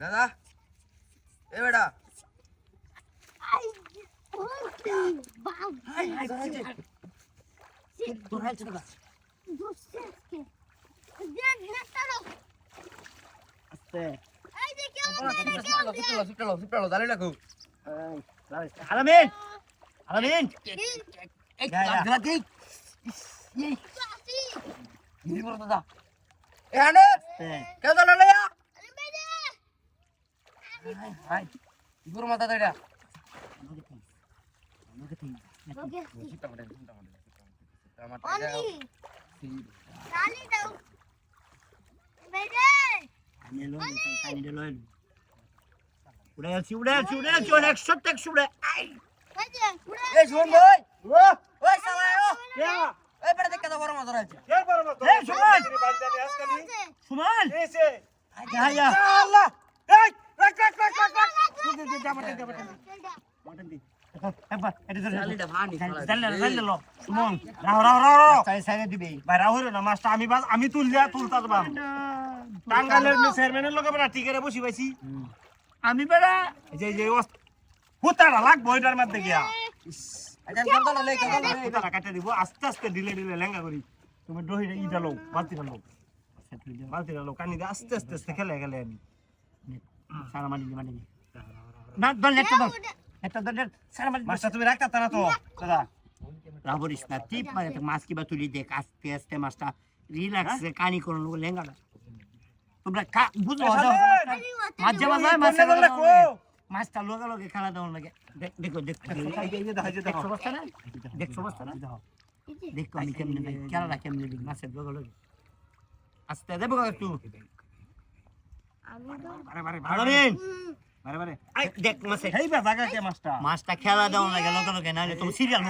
দাদা এ বেটা আলামিন আলামিন কেউ তো হাই ইগুর মাথা মারে উড়ে উড়ে উড়ে অনেক সত্য একশো উড়ে। এই শুন ভাই। ওই ও। এই আছে এই সুমন। সাইড সাইডে দিবে ভাই রাও হইল না মাছটা আমি তুললিয়া তুলতা পাম টাঙ্গালের চেয়ারম্যানের লগে বেড়া বসি পাইছি। আমি বেড়া যে যে হুতাটা লাগবো মধ্যে গিয়া। কাটে দিব আস্তে আস্তে ঢিলে ঢিলে লেঙ্গা করি। তুমি দহিটা ইটা লো বালতিটা লো। বালতিটা লো কানি দিয়ে আস্তে আস্তে আস্তে খেলে খেলে আমি। সারা মাটি মাটি দল একটা দল একটা দল সারা মাছটা তুমি রাখতা না তো। দাদা। রাবরিস না টিপ মানে তো মাছ কিবা তুলি দেখ আস্তে আস্তে মাছটা। রিল্যাক্স কানি করুন লেঙ্গা তোমরা কা বুঝো মাঝে মাঝে মাছ মাছটা লগা লগে খেলা দেওয়ার লাগে। দেখ- দেখো। না? দেখছ না? দেখো। আমি কেমনে খেলাটা কেমনে দেখি? মাছের লগা লগে আস্তে দেবো একটু। বারে আই, মাছটা মাছটা খেলা দেওয়ার লাগে লগা লগে নাহলে তুমি সিরিয়াল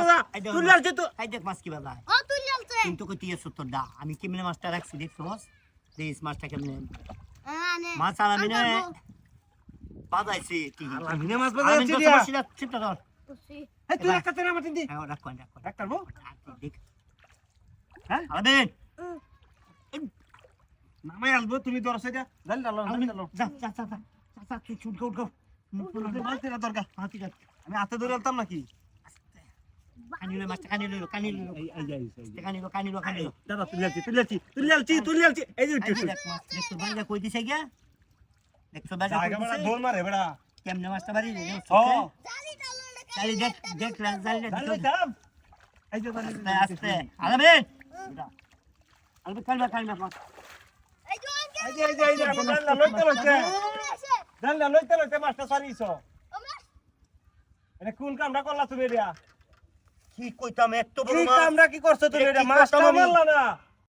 দাদা তো। দেখ মাছ কি বাজা কিন্তু কই টিয়ে সত্তর দা আমি কেমনে মাছটা রাখছি দেখছ মাছ দেখ মাছটা কেমনে। মাছ আলামিনে বাজাইছি কি? মাছ তো ধর। এই তুই মাটি দি হ্যাঁ রাখ কোন রাখ কোন ডাক্তার দেখ। হ্যাঁ? আলামিন আসব তুমি দরছে দিয়া জান ডালো জান ডালো যা যা যা যা। যা তুই ছুট গো গো মালতেরা দরকার। হাতি যা আমি হাতে ধরে আলতাম নাকি? কানিলো মাছটা কানিলো কানিলো কানিলো কানিলো কানিলো দাদা তুলে আসছি তুলে আসছি তুলে আসছি তুলে আসছি এই যে যে মাছ দেখছ বাজা কই দিছে গিয়া। দেখছ বাজা কই দিছে। দোল মারে বেড়া। কেমনে মাছটা বাড়ি? ও চালি দেখ দেখ জালি জানলে দেখ। দাম এই যে আস্তে আলামিন! আলবে কালবা কালবা মাছ। এই যে এই যে এই যে জানলা লইতে লইতে। জানলা লইতে লইতে মাছটা সারিছো এটা কোন কামটা করলা তুমি এটা? কি কইতাম এত বড় কি মাছ? কামটা কি করছ তুমি এটা? মাছটা মারলা না।